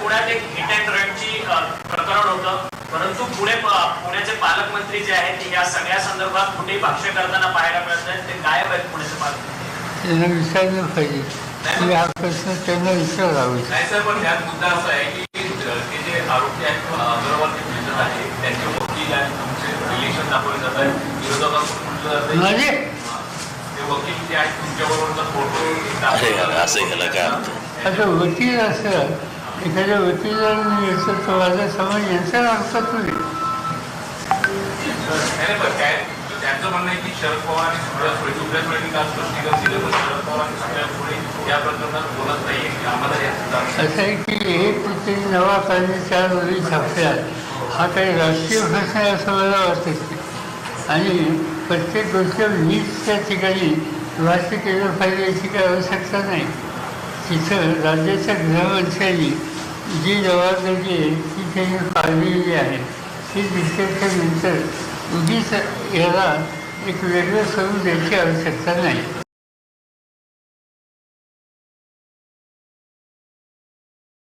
पुण्यात एक hit and रनची प्रकरण होतं. परंतु पुणे पुण्याचे पालकमंत्री जे आहेत ते या सगळ्या संदर्भात कुठेही भाष्य करताना पाहायला मिळत नाही ते गायब आहेत पुण्याचे पालकमंत्री. त्यांना विचारलं पाहिजे. तुम्ही हा प्रश्न त्यांना विचारावा नाही सर पण त्यात मुद्दा असा आहे की ते जे आरोपी आहेत किंवा अग्रवाल जे मिळत आहे त्यांचे वकील आणि तुमचे रिलेशन दाखवले जात आहे विरोधाकडून म्हटलं जातं की, म्हणजे? ते वकील जे आहेत तुमच्याबरोबरचा फोटो असं ह्याला काय? आता वकील असं एखाद्या वकिलाने याचं तो माझा समाज यांचा अर्थ तुम्ही नाही त्यांचं म्हणणं आहे की शरद पवार असं आहे की एक ते नवा कायदे चार वरी छापल्या हा काही राष्ट्रीय प्रश्न आहे असं मला वाटत. नाही आणि प्रत्येक गोष्ट नीटच्या ठिकाणी भाष्य केलं पाहिजे याची काही आवश्यकता नाही. तिथं राज्याच्या गृहमंत्र्यांनी जी जबाबदारी आहे ती त्यांनी पाळलेली आहे. ती दिसल्याच्यानंतर उगीच याला एक वेगळं स्वरूप द्यायची आवश्यकता नाही.